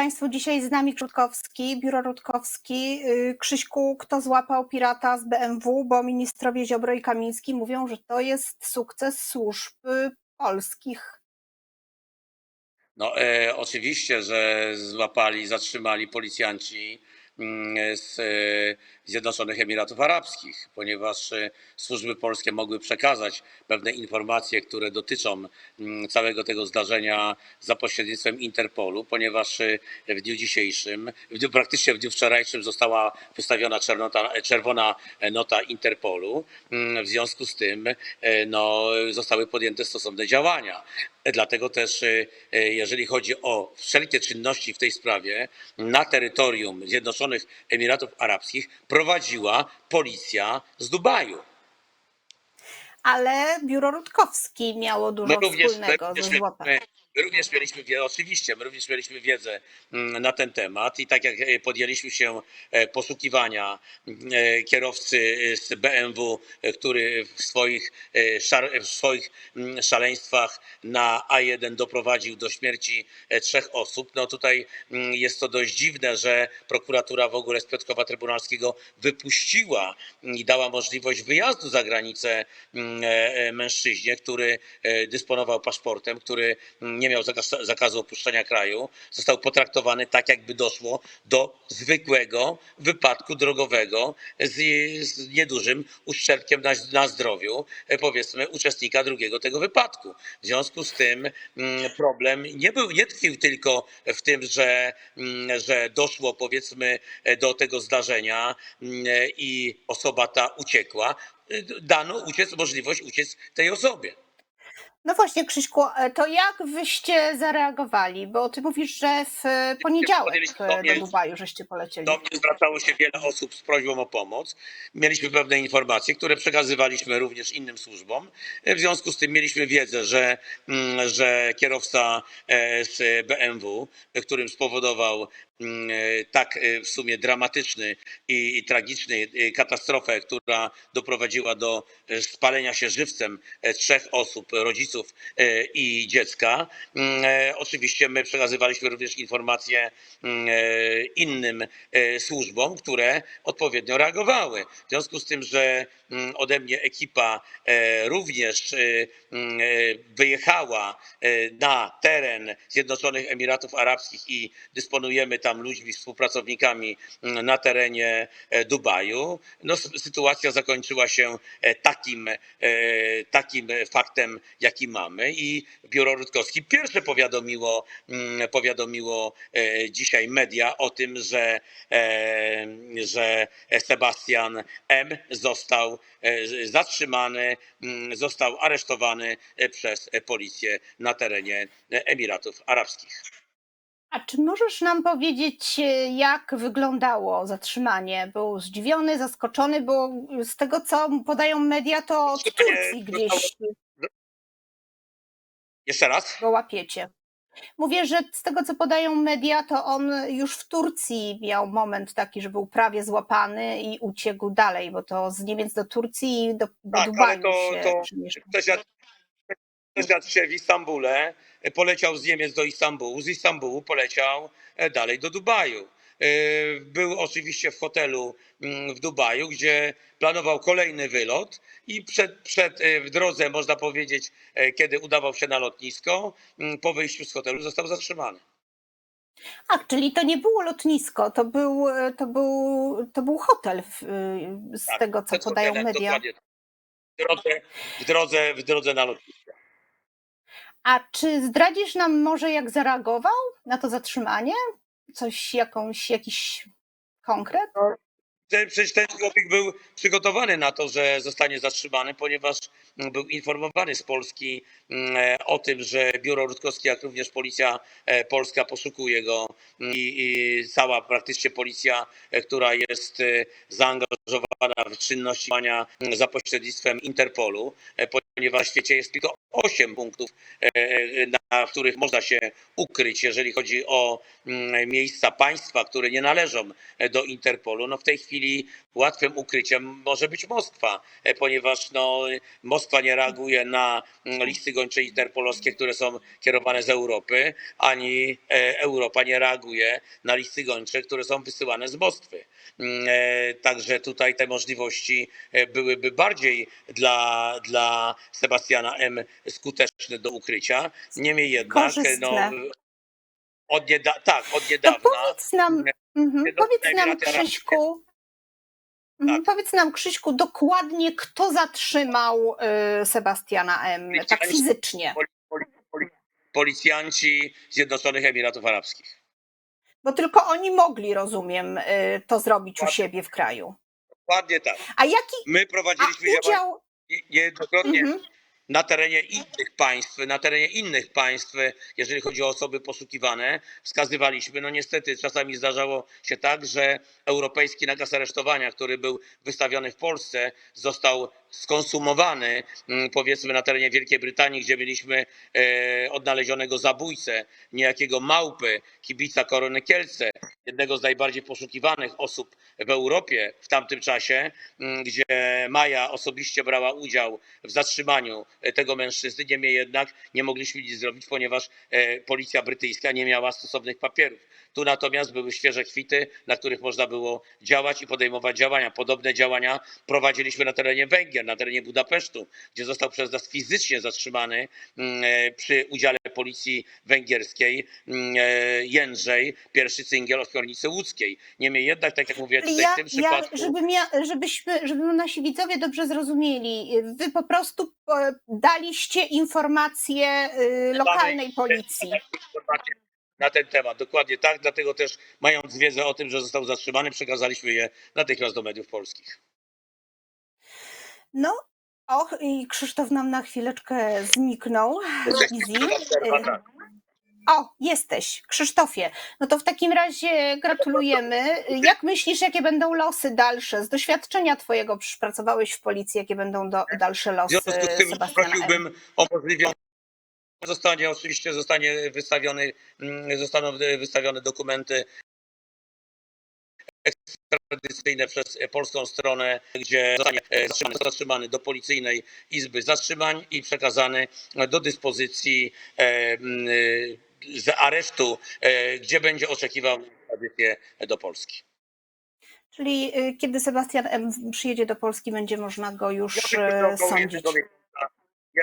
Państwo, dzisiaj z nami Rutkowski, Biuro Rutkowski. Y, Krzyśku, kto złapał pirata z BMW, bo ministrowie Ziobro i Kamiński mówią, że to jest sukces służb polskich. No e, oczywiście, że złapali, zatrzymali policjanci z e, Zjednoczonych Emiratów Arabskich, ponieważ e, służby polskie mogły przekazać pewne informacje, które dotyczą mm, całego tego zdarzenia za pośrednictwem Interpolu, ponieważ e, w dniu dzisiejszym, w dniu, praktycznie w dniu wczorajszym została wystawiona czernota, czerwona nota Interpolu. Mm, W związku z tym no, zostały podjęte stosowne działania. Dlatego też, e, e, jeżeli chodzi o wszelkie czynności w tej sprawie, na terytorium Zjednoczonych Emiratów Arabskich prowadziła policja z Dubaju. Ale Biuro Rutkowski miało dużo My wspólnego również, ze. My, również mieliśmy oczywiście, my również mieliśmy wiedzę mm, na ten temat i tak jak e, podjęliśmy się e, poszukiwania e, kierowcy z BMW, który w swoich, w swoich mm, szaleństwach na A1 doprowadził do śmierci trzech osób, no tutaj mm, jest to dość dziwne, że prokuratura w ogóle z Piotrkowa Trybunalskiego wypuściła i dała możliwość wyjazdu za granicę mm, mężczyźnie, który dysponował paszportem, który mm, nie miał zakaz, zakazu opuszczenia kraju, został potraktowany tak, jakby doszło do zwykłego wypadku drogowego z, z niedużym uszczerbkiem na, na zdrowiu, e, powiedzmy, uczestnika drugiego tego wypadku. W związku z tym mm, problem nie był, nie tkwił tylko w tym, że, mm, że doszło, powiedzmy, e, do tego zdarzenia mm, e, i osoba ta uciekła. Dano uciec, możliwość uciec tej osobie. No właśnie, Krzyśku, e, to jak wyście zareagowali? Bo ty mówisz, że w poniedziałek e, sobie- do Dubaju żeście polecieli. Do mnie zwracało się wiele osób z prośbą o pomoc. Mieliśmy pewne informacje, które przekazywaliśmy również innym służbom. W związku z tym mieliśmy wiedzę, że, mm, że kierowca e, z BMW, którym spowodował e, tak e, w sumie dramatyczny i, tragiczny e, katastrofę, która doprowadziła do e, spalenia się żywcem e, trzech osób, rodziców e, i dziecka. Mm, e, Oczywiście my przekazywaliśmy również informacje mm, e, innym e, służbom, które odpowiednio reagowały. W związku z tym, że mm, ode mnie ekipa e, również e, mm, e, wyjechała e, na teren Zjednoczonych Emiratów Arabskich i dysponujemy tam ludźmi, współpracownikami mm, na terenie e, Dubaju, no, sytuacja zakończyła się e, takim, e, takim faktem, jaki mamy i Biuro Rutkowski pierwsze powiadomiło, mm, powiadomiło dzisiaj media o tym, że, że Sebastian M. został zatrzymany, mm, został aresztowany przez policję na terenie Emiratów Arabskich. A czy możesz nam powiedzieć, e, jak wyglądało zatrzymanie? Był zdziwiony, zaskoczony, bo z tego, co podają media, to od Zatrzymanie Turcji gdzieś Jeszcze raz? go łapiecie. Mówię, że z tego, co podają media, to on już w Turcji miał moment taki, że był prawie złapany i uciekł dalej, bo to z Niemiec do Turcji i do, do Tak, Dubaju to- się to- przemieszczał. Przesiadł się w Istambule, e, poleciał z Niemiec do Istambułu, z Istambułu poleciał e, dalej do Dubaju. E, Był oczywiście w hotelu mm, w Dubaju, gdzie planował kolejny wylot i przed, przed, w drodze, można powiedzieć, kiedy udawał się na lotnisko, mm, po wyjściu z hotelu został zatrzymany. Ach, czyli to nie było lotnisko, to był, to był, to był hotel, w, z Tak, tego, co podają media. tak. W drodze, w drodze, w drodze na lotnisko. A czy zdradzisz nam może, jak zareagował na to zatrzymanie? Coś, jakąś, jakiś konkret? Ten, przecież ten człowiek był przygotowany na to, że zostanie zatrzymany, ponieważ mm, był informowany z Polski mm, e, o tym, że biuro Rutkowskie, jak również policja e, polska poszukuje go i, i cała praktycznie policja, e, która jest zaangażowana w czynności mm, za pośrednictwem Interpolu, ponieważ w świecie jest tylko osiem punktów, e, na których można się ukryć, jeżeli chodzi o mm, miejsca państwa, które nie należą e, do Interpolu. No w tej chwili łatwym ukryciem może być Moskwa, e, ponieważ no, Moskwa nie reaguje na mm, listy gończe interpolowskie, które są kierowane z Europy, ani e, Europa nie reaguje na listy gończe, które są wysyłane z Moskwy. Mm, Także tutaj te możliwości byłyby bardziej dla, dla Sebastiana M. skuteczne do ukrycia. Niemniej jednak, e, no, od nieda- tak, od To niedawna. powiedz nam, mhm, powiedz nam. Krzyśku, mhm, powiedz nam Krzyśku dokładnie, kto zatrzymał y, Sebastiana M. tak Policjanci. fizycznie. Poli, poli, poli, policjanci Zjednoczonych Emiratów Arabskich. Bo tylko oni mogli, rozumiem, y, to zrobić u Dokładnie. siebie w kraju. Dokładnie tak. A jaki My a prowadziliśmy działania udział... nie- niejednokrotnie Mhm. Na terenie innych państw, na terenie innych państw, jeżeli chodzi o osoby poszukiwane, wskazywaliśmy, no niestety czasami zdarzało się tak, że europejski nakaz aresztowania, który był wystawiony w Polsce, został skonsumowany mm, powiedzmy na terenie Wielkiej Brytanii, gdzie mieliśmy e, odnalezionego zabójcę, niejakiego małpy, kibica Korony Kielce, jednego z najbardziej poszukiwanych osób w Europie w tamtym czasie, mm, gdzie Maja osobiście brała udział w zatrzymaniu e, tego mężczyzny. Niemniej jednak nie mogliśmy nic zrobić, ponieważ e, policja brytyjska nie miała stosownych papierów. Tu natomiast były świeże kwity, na których można było działać i podejmować działania. Podobne działania prowadziliśmy na terenie Węgier, na terenie Budapesztu, gdzie został przez nas fizycznie zatrzymany mm, e, przy udziale policji węgierskiej mm, Jędrzej, pierwszy cyngiel ośmiornicy łódzkiej. Niemniej jednak, tak jak mówię, tutaj Ja, w tym ja, przypadku... żeby, mia, żebyśmy, żeby nasi widzowie dobrze zrozumieli, wy po prostu e, daliście informacje y, lokalnej policji. na ten temat. Dokładnie tak, dlatego też mając wiedzę o tym, że został zatrzymany, przekazaliśmy je natychmiast do mediów polskich. No, och, i Krzysztof nam na chwileczkę zniknął Tak. O, jesteś, Krzysztofie. No to w takim razie gratulujemy. Jak myślisz, jakie będą losy dalsze? Z doświadczenia twojego, pracowałeś w policji, jakie będą do, dalsze W losy związku z tym Sebastiana prosiłbym o możliwość zostanie oczywiście zostanie wystawiony, mm, zostaną wystawione dokumenty ekstradycyjne przez polską stronę, gdzie zostanie e, zatrzymany, zatrzymany do policyjnej izby zatrzymań i przekazany do dyspozycji e, e, z aresztu, e, gdzie będzie oczekiwał na ekstradycję do Polski. Czyli y, kiedy Sebastian M. przyjedzie do Polski, będzie można go już Ja e, sądzić.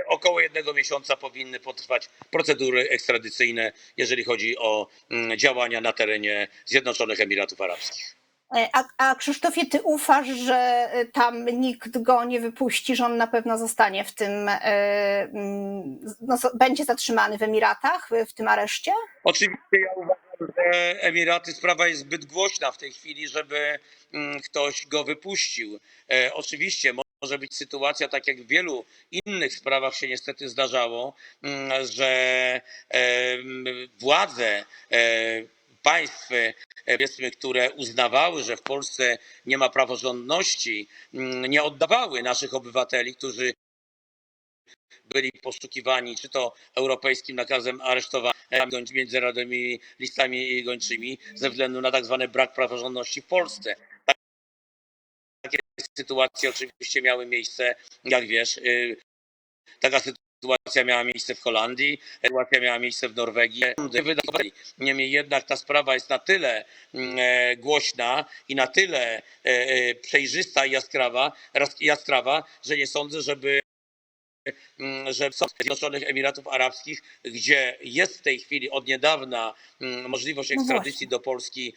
Około jednego miesiąca powinny potrwać procedury ekstradycyjne, jeżeli chodzi o mm, działania na terenie Zjednoczonych Emiratów Arabskich. E, A, a Krzysztofie, ty ufasz, że y, tam nikt go nie wypuści, że on na pewno zostanie w tym, e, mm, no, będzie zatrzymany w Emiratach, w, tym areszcie? Oczywiście ja uważam, że Emiraty sprawa jest zbyt głośna w tej chwili, żeby mm, ktoś go wypuścił. E, oczywiście może być sytuacja, tak jak w wielu innych sprawach się niestety zdarzało, mm, że e, władze e, państw, e, powiedzmy, które uznawały, że w Polsce nie ma praworządności, mm, nie oddawały naszych obywateli, którzy byli poszukiwani, czy to europejskim nakazem aresztowania międzynarodowymi listami gończymi ze względu na tak zwany brak praworządności w Polsce. Takie sytuacje oczywiście miały miejsce, jak wiesz, y, taka sytuacja miała miejsce w Holandii, sytuacja miała miejsce w Norwegii. Niemniej jednak ta sprawa jest na tyle mm, e, głośna i na tyle e, e, przejrzysta i jaskrawa, jaskrawa, że nie sądzę, żeby mm, że w Zjednoczonych Emiratów Arabskich, gdzie jest w tej chwili od niedawna mm, możliwość No ekstradycji właśnie. do Polski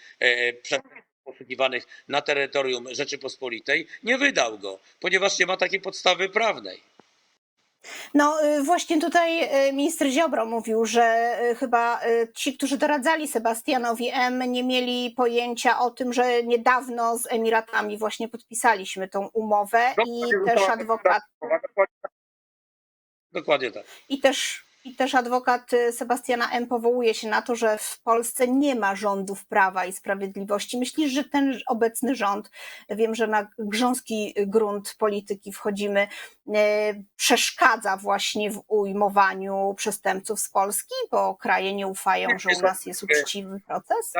przestępców poszukiwanych na terytorium Rzeczypospolitej, nie wydał go, ponieważ nie ma takiej podstawy prawnej. No y, właśnie tutaj y, minister Ziobro mówił, że y, chyba ci, którzy doradzali Sebastianowi M, nie mieli pojęcia o tym, że niedawno z Emiratami właśnie podpisaliśmy tą umowę i też adwokat, tak. Dokładnie tak. i też I też adwokat y, Sebastiana M. powołuje się na to, że w Polsce nie ma rządów prawa i sprawiedliwości. Myślisz, że ten obecny rząd, wiem, że na grząski grunt polityki wchodzimy, y, przeszkadza właśnie w ujmowaniu przestępców z Polski, bo kraje nie ufają, że u nas jest uczciwy proces?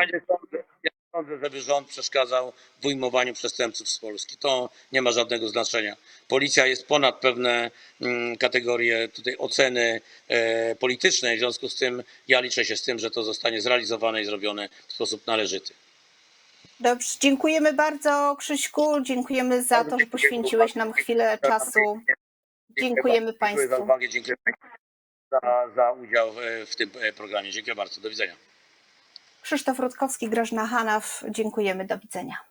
Sądzę, żeby rząd przeszkadzał w ujmowaniu przestępców z Polski. To nie ma żadnego znaczenia. Policja jest ponad pewne mm, kategorie tutaj oceny e, politycznej, w związku z tym ja liczę się z tym, że to zostanie zrealizowane i zrobione w sposób należyty. Dobrze, dziękujemy bardzo Krzyśku, dziękujemy za to, że poświęciłeś nam chwilę czasu. Dziękujemy bardzo. Dziękuję Państwu. za uwagę, dziękuję za, za udział w, w tym e, programie. Dziękuję bardzo. Do widzenia. Krzysztof Rutkowski, Grażyna Hanaw, dziękujemy, do widzenia.